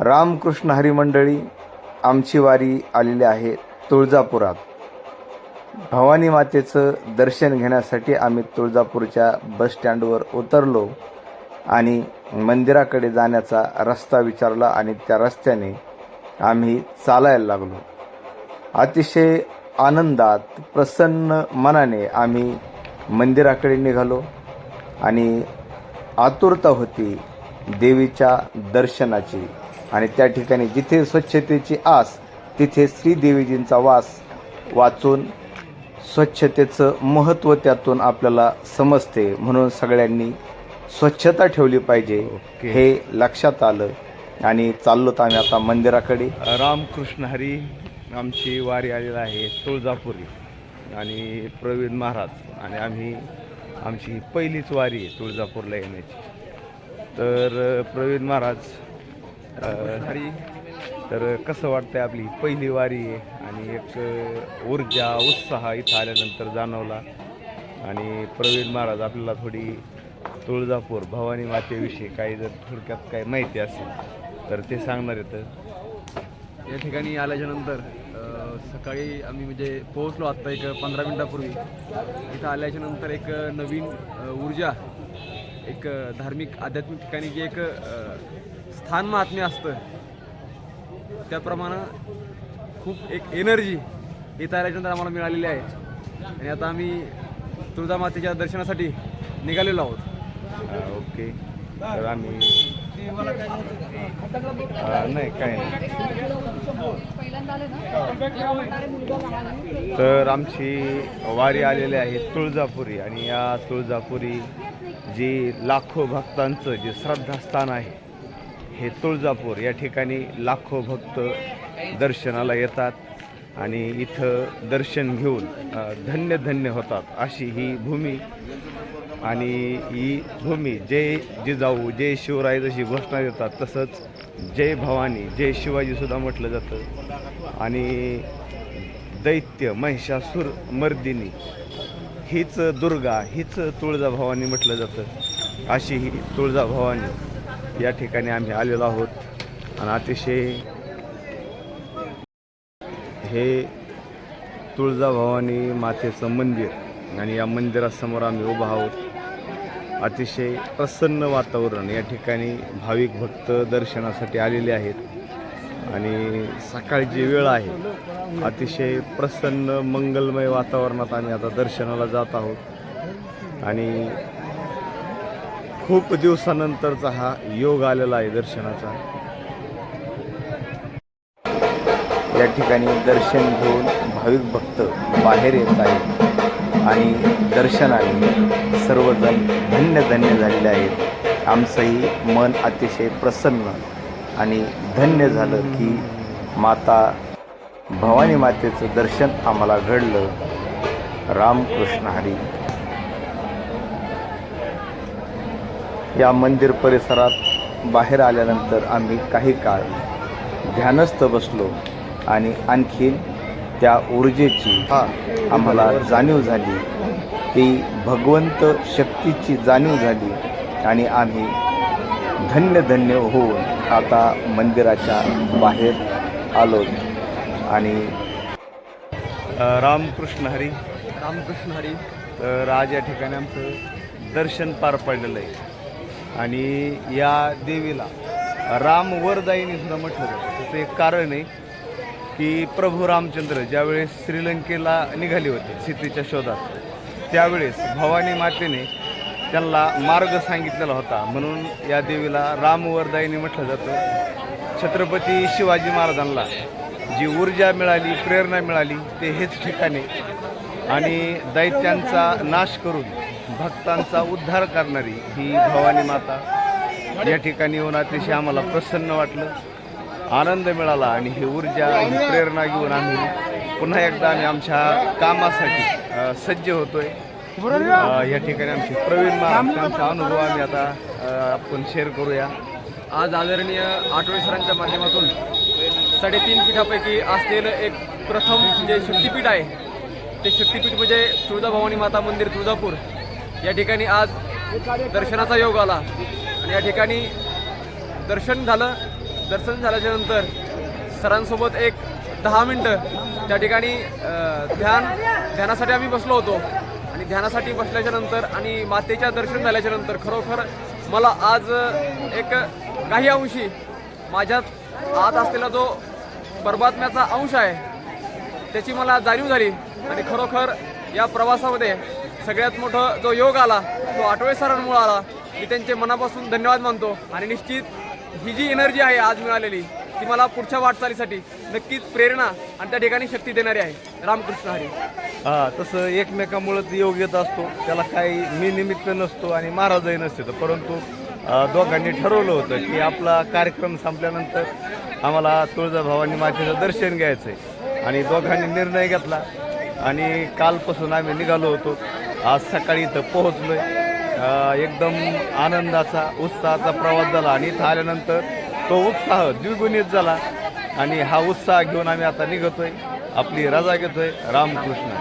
रामकृष्ण हरिमंडळी आमची वारी आलेली आहे तुळजापुरात. भवानी मातेचं दर्शन घेण्यासाठी आम्ही तुळजापूरच्या बसस्टँडवर उतरलो आणि मंदिराकडे जाण्याचा रस्ता विचारला आणि त्या रस्त्याने आम्ही चालायला लागलो. अतिशय आनंदात प्रसन्न मनाने आम्ही मंदिराकडे निघालो आणि आतुरता होती देवीच्या दर्शनाची. आणि त्या ठिकाणी जिथे स्वच्छतेची आस तिथे श्रीदेवीजींचा वास वाचून स्वच्छतेचं महत्त्व त्यातून आपल्याला समजते. म्हणून सगळ्यांनी स्वच्छता ठेवली पाहिजे. हे लक्षात आलं आणि चाललो तर आम्ही आता मंदिराकडे. रामकृष्ण हरी आमची वारी आलेला आहे तुळजापुरी आणि प्रवीण महाराज आणि आम्ही आमची पहिलीच वारी आहे तुळजापूरला येण्याची. तर प्रवीण महाराज हरी. तर कसं वाटतंय आपली पहिली वारी आहे आणि एक ऊर्जा उत्साह इथं आल्यानंतर जाणवला. आणि प्रवीण महाराज आपल्याला थोडी तुळजापूर भवानी मातेविषयी काही जर थोडक्यात काही माहिती असेल तर ते सांगणार येतं या ठिकाणी आल्याच्यानंतर सकाळी आम्ही म्हणजे पोहोचलो आत्ता एक पंधरा मिनटापूर्वी. इथं आल्याच्यानंतर एक नवीन ऊर्जा एक धार्मिक आध्यात्मिक ठिकाणी जी एक स्थान महात्म्य असतं. त्याप्रमाणे खूप एक एनर्जी ही आल्याच्या आम्हाला मिळालेली आहे. आणि आता आम्ही तुळजामातेच्या दर्शनासाठी निघालेलो आहोत. ओके तर आम्ही नाही काय नाही. तर आमची वारी आलेली आहे तुळजापुरी आणि या तुळजापुरी जी लाखो भक्तांचं जे श्रद्धास्थान आहे हे तुळजापूर या ठिकाणी लाखो भक्त दर्शनाला येतात आणि इथं दर्शन घेऊन धन्य धन्य होतात अशी ही भूमी. आणि ही भूमी जय जिजाऊ जय शिवराय जशी घोषणा देतात तसंच जय भवानी जय शिवाजीसुद्धा म्हटलं जातं. आणि दैत्य महिषासूर मर्दिनी हीच दुर्गा हीच तुळजाभवानी म्हटलं जातं. अशी ही तुळजाभवानी. या ठिकाणी आम्ही आलेलो आहोत. आणि अतिशय हे तुळजाभवानी मातेचं मंदिर. आणि या मंदिरासमोर आम्ही उभा आहोत. अतिशय प्रसन्न वातावरण. या ठिकाणी भाविक भक्त दर्शनासाठी आलेले आहेत. आणि सकाळची वेळ आहे अतिशय प्रसन्न मंगलमय वातावरणात आम्ही आता दर्शनाला जात आहोत. आणि खूप दिवसानंतरचा हा योग आलेला आहे दर्शनाचा. या ठिकाणी दर्शन घेऊन भाविक भक्त बाहेर येत आहेत आणि दर्शनाने सर्वजण धन्य धन्य झालेले आहेत. आमचंही मन अतिशय प्रसन्न आणि धन्य झालं की माता भवानी मातेचं दर्शन आम्हाला घडलं. रामकृष्ण हरी. या मंदिर परिसरात बाहेर आल्यानंतर आम्ही काही काळ ध्यानस्थ बसलो आणि आणखीन त्या ऊर्जेची आम्हाला जाणीव झाली. ती भगवंत शक्तीची जाणीव झाली आणि आम्ही धन्य धन्य होऊन आता मंदिराच्या बाहेर आलो आणि रामकृष्ण हरी. रामकृष्ण हरी. तर आज या ठिकाणी आमचं दर्शन पार पडलेलं आहे. आणि या देवीला राम वरदायिनी सुद्धा म्हटलं जातं. त्याचं एक कारण आहे की प्रभू रामचंद्र ज्यावेळेस श्रीलंकेला निघाले होते सीतेच्या शोधात त्यावेळेस भवानी मातेने त्यांना मार्ग सांगितलेला होता. म्हणून या देवीला रामवरदायिनी म्हटलं जातं. छत्रपती शिवाजी महाराजांना जी ऊर्जा मिळाली प्रेरणा मिळाली ते हेच ठिकाणे आणि दैत्यांचा नाश करून भक्तांचा उद्धार करणारी ही भवानी माता. या ठिकाणी येऊन अतिशय आम्हाला प्रसन्न वाटलं. आनंद मिळाला आणि ही ऊर्जा ही प्रेरणा घेऊन आम्ही पुन्हा एकदा आम्ही आमच्या कामासाठी सज्ज होतोय. या ठिकाणी आमचे प्रवीण महाराजांचा अनुभव आम्ही आता आपण शेअर करूया. आज आदरणीय आठवडे सरांच्या माध्यमातून साडेतीन पीठापैकी असलेलं एक प्रथम जे शक्तिपीठ आहे ते शक्तिपीठ म्हणजे तुळजाभवानी माता मंदिर तुळजापूर. या ठिकाणी आज दर्शनाचा योग आला. आणि या ठिकाणी दर्शन झालं. दर्शन झाल्याच्यानंतर सरांसोबत एक दहा मिनटं त्या ठिकाणी ध्यान ध्यानासाठी आम्ही बसलो होतो. आणि ध्यानासाठी बसल्याच्या नंतर आणि मातेच्या दर्शन झाल्याच्यानंतर खरोखर मला आज एक काही अंशी माझ्यात आत असलेला जो परमात्म्याचा अंश आहे त्याची मला जाणीव झाली. आणि खरोखर या प्रवासामध्ये सगळ्यात मोठं जो योग आला तो आठवे सरांमुळे आला. मी त्यांचे मनापासून धन्यवाद मानतो आणि निश्चित ही जी एनर्जी आहे आज मिळालेली ती मला पुढच्या वाटचालीसाठी नक्कीच प्रेरणा आणि त्या ठिकाणी शक्ती देणारी आहे. रामकृष्ण हरी. हा तसं एकमेकामुळेच योग येत असतो. त्याला काही मी निमित्त नसतो आणि महाराजही नसते. परंतु दोघांनी ठरवलं होतं की आपला कार्यक्रम संपल्यानंतर आम्हाला तुळजाभवानी मातेचं दर्शन घ्यायचं आहे आणि दोघांनी निर्णय घेतला आणि कालपासून आम्ही निघालो होतो. आज सकाळी इथं पोहोचलोय. आहे एकदम आनंदाचा उत्साहाचा प्रवास झाला आणि इथं आल्यानंतर तो उत्साह द्विगुणित झाला. आणि हा उत्साह घेऊन आम्ही आता निघतोय. आपली रजा घेतोय. रामकृष्ण.